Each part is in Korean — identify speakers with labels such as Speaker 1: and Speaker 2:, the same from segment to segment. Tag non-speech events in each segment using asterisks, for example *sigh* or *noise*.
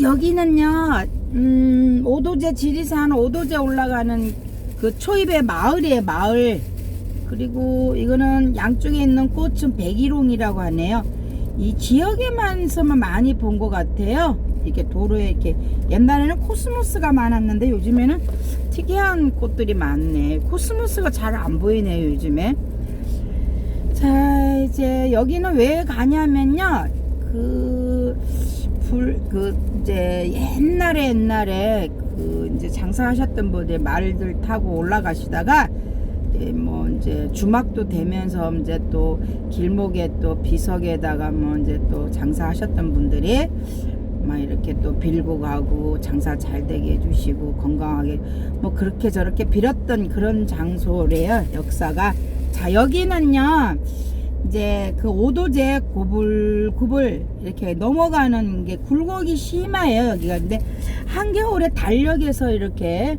Speaker 1: 여기는요, 음, 오도제 지리산 오도제 올라가는 그 초입의 마을이에요, 마을. 그리고 이거는 양쪽에 있는 꽃은 백일홍이라고 하네요. 이 지역에만서만 많이 본 것 같아요. 이렇게 도로에 이렇게 옛날에는 코스모스가 많았는데 요즘에는 특이한 꽃들이 많네. 코스모스가 잘 안 보이네요, 요즘에. 자, 이제 여기는 왜 가냐면요. 그, 불, 그, 이제 옛날에 옛날에 그 이제 장사하셨던 분들 말들 타고 올라가시다가 예, 뭐 이제 주막도 되면서 이제 또 길목에 또 비석에다가 뭐 이제 또 장사하셨던 분들이 막 이렇게 또 빌고 가고 장사 잘 되게 해주시고 건강하게 뭐 그렇게 저렇게 빌었던 그런 장소래요. 역사가. 자 여기는요 이제 그 오도제 굽을 이렇게 넘어가는 게 굴곡이 심해요 여기가. 근데 한겨울에 달력에서 이렇게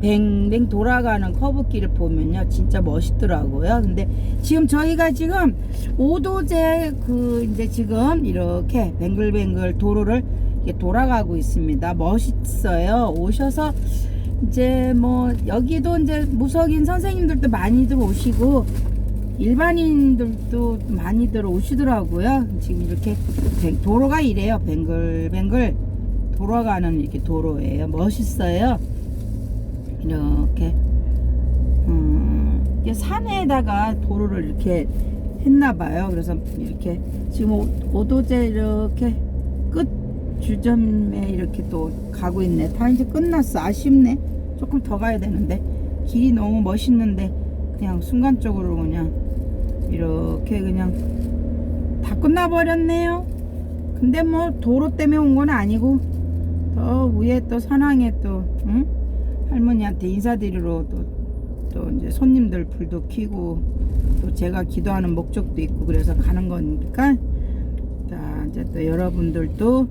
Speaker 1: 뱅뱅 돌아가는 커브길을 보면요 진짜 멋있더라고요. 근데 지금 저희가 지금 오도제 그 이제 지금 이렇게 뱅글뱅글 도로를 이렇게 돌아가고 있습니다. 멋있어요. 오셔서 이제 뭐 여기도 이제 무석인 선생님들도 많이들 오시고 일반인들도 많이들 오시더라고요 지금 이렇게 뱅- 도로가 이래요 뱅글뱅글 돌아가는 이렇게 도로예요 멋있어요 이렇게 음, 산에다가 도로를 이렇게 했나봐요. 그래서 이렇게 지금 오- 오도제 이렇게 끝 주점에 이렇게 또 가고 있네. 다 이제 끝났어. 아쉽네. 조금 더 가야 되는데 길이 너무 멋있는데 그냥 순간적으로 그냥 이렇게 그냥 다 끝나버렸네요. 근데 뭐 도로 때문에 온 건 아니고 더 위에 또 산항에 또 응? 할머니한테 인사드리러 또, 또 이제 손님들 불도 켜고 또 제가 기도하는 목적도 있고 그래서 가는 거니까 자 이제 또 여러분들도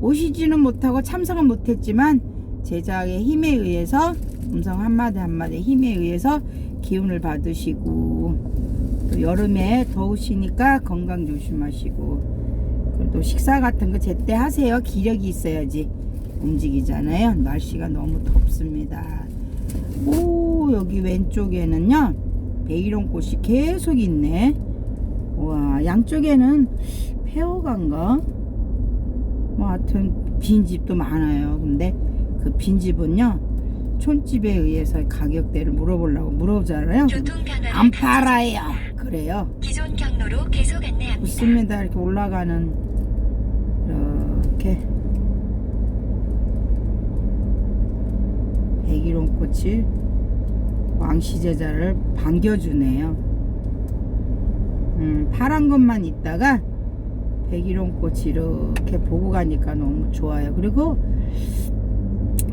Speaker 1: 오시지는 못하고 참석은 못했지만 제작의 힘에 의해서 음성 한마디 한마디 힘에 의해서 기운을 받으시고 또 여름에 더우시니까 건강 조심하시고 그리고 또 식사 같은 거 제때 하세요 기력이 있어야지 움직이잖아요. 날씨가 너무 덥습니다. 오, 여기 왼쪽에는요, 베이롱 꽃이 계속 있네. 와, 양쪽에는 폐허가인가? 뭐, 하여튼, 빈집도 많아요. 근데 그 빈집은요, 촌집에 의해서 가격대를 물어보려고 물어보잖아요. 안 팔아요. 그래요.
Speaker 2: 기존 경로로 계속 안내합니다.
Speaker 1: 좋습니다. 이렇게 올라가는, 이렇게. 백일홍 꽃이 왕시 제자를 반겨주네요. 음, 파란 것만 있다가 백일홍 꽃이 이렇게 보고 가니까 너무 좋아요. 그리고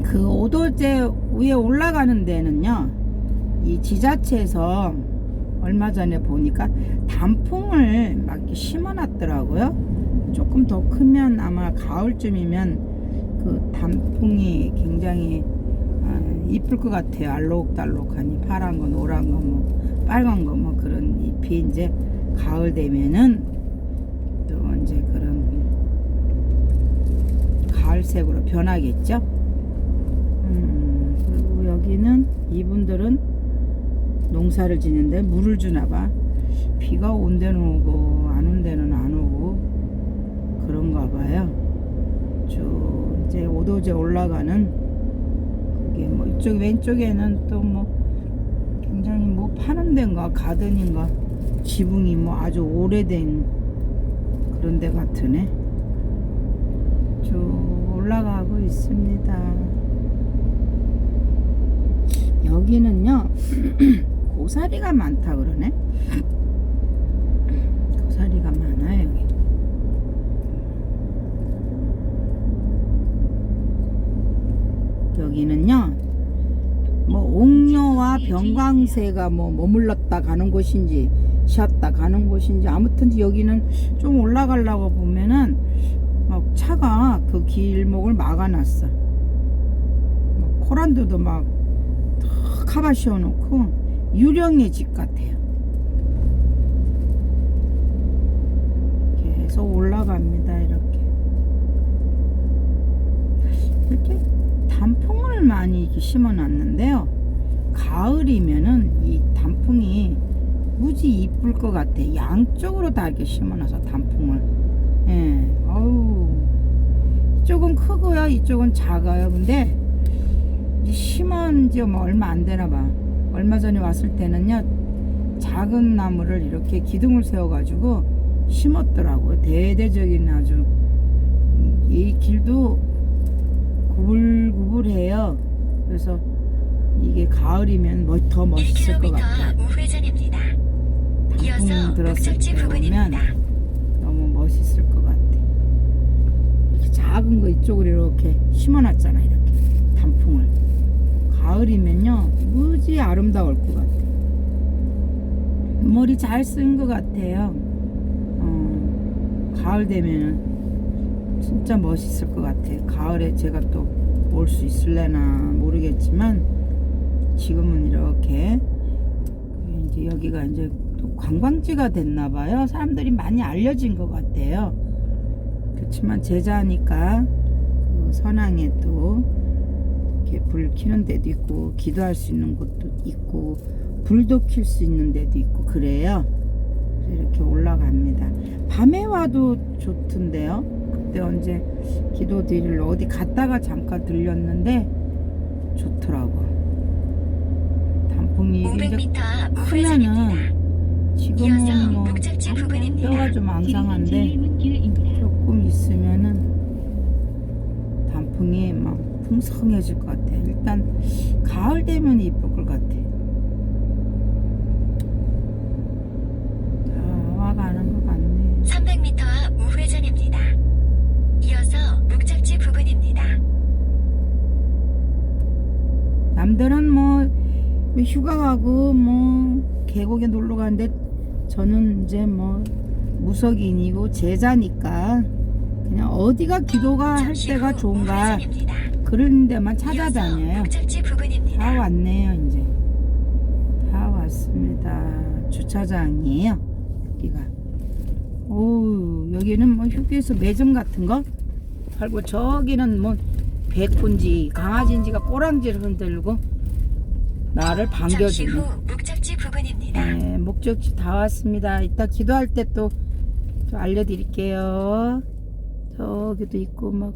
Speaker 1: 그 오도제 위에 올라가는 데는요, 이 지자체에서 얼마 전에 보니까 단풍을 막 심어놨더라고요. 조금 더 크면 아마 가을쯤이면 그 단풍이 굉장히 아, 이쁠 것 같아요. 알록달록하니 파란 거, 노란 거, 뭐 빨간 거, 뭐 그런 잎이 이제 가을 되면은 또 이제 그런 가을색으로 변하겠죠. 음, 그리고 여기는 이분들은 농사를 짓는데 물을 주나 봐. 비가 온 데는 오고 안 온 데는 안 오고 그런가 봐요. 쭉 이제 오도제 올라가는 그게 뭐 이쪽 왼쪽에는 또 뭐 굉장히 뭐 파는 데인가 가든인가 지붕이 뭐 아주 오래된 그런 데 같으네. 쭉 올라가고 있습니다. 여기는요 *clears throat* 고사리가 많다 그러네. 고사리가 많아요 여기. 여기는요 뭐 옥녀와 병광새가 뭐 머물렀다 가는 곳인지 쉬었다 가는 곳인지 아무튼 여기는 좀 올라가려고 보면은 막 차가 그 길목을 막아놨어. 막 코란도도 막 카바 씌워놓고 유령의 집 같아요. 계속 올라갑니다 이렇게. 이렇게 단풍을 많이 이렇게 심어 놨는데요. 가을이면은 이 단풍이 무지 이쁠 것 같아. 양쪽으로 다 이렇게 심어 놔서 단풍을. 예, 어우. 이쪽은 크고요, 이쪽은 작아요. 근데 심은 지뭐 얼마 안 되나 봐. 얼마 전에 왔을 때는요, 작은 나무를 이렇게 기둥을 세워가지고 심었더라고요. 대대적인 아주 이 길도 구불구불해요. 그래서 이게 가을이면 뭐더 멋있을 것
Speaker 2: 1km
Speaker 1: 같아.
Speaker 2: 앞 우회전입니다. 이어서
Speaker 1: 단풍 들었을 때. 오면 너무 멋있을 것 같아. 작은 거 이쪽으로 이렇게 심어놨잖아 이렇게 단풍을. 가을이면요 무지 아름다울 것 같아. 머리 잘 쓴 것 같아요. 어, 가을 되면은 진짜 멋있을 것 같아. 가을에 제가 또 올 수 있을래나 모르겠지만 지금은 이렇게 이제 여기가 이제 또 관광지가 됐나 봐요. 사람들이 많이 알려진 것 같아요. 그렇지만 제자니까 그 선왕에 또 불 켜는 데도 있고 기도할 수 있는 곳도 있고 불도 켤수 있는 데도 있고 그래요. 이렇게 올라갑니다. 밤에 와도 좋던데요. 그때 언제 기도 드리러 어디 갔다가 잠깐 들렸는데 좋더라고. 단풍이 이제
Speaker 2: 500m 앞
Speaker 1: 크면은. 지금은 뭐. 뼈가 좀 앙상한데 조금 있으면은 단풍이 막 풍성해질 것 같아. 일단 가을 되면 이쁠 것 같아. 다 와가는 것 같네.
Speaker 2: 300m 앞 우회전입니다. 이어서 목적지 부근입니다.
Speaker 1: 남들은 뭐 휴가 가고 뭐 계곡에 놀러 가는데 저는 이제 뭐 무석인이고 제자니까 그냥 어디가 기도가 할 때가
Speaker 2: 후
Speaker 1: 좋은가. 그런 데만 찾아다녀요.
Speaker 2: 다.
Speaker 1: 왔네요 이제. 다 왔습니다. 주차장이에요 여기가. 오 여기는 뭐 휴게소 매점 같은 거? 팔고 저기는 뭐 백훈지 강아지인지가 꼬랑지를 흔들고 나를 반겨주는.
Speaker 2: 후 목적지 부근입니다.
Speaker 1: 네, 목적지 다 왔습니다. 이따 기도할 때 또 알려드릴게요. 저기도 있고 막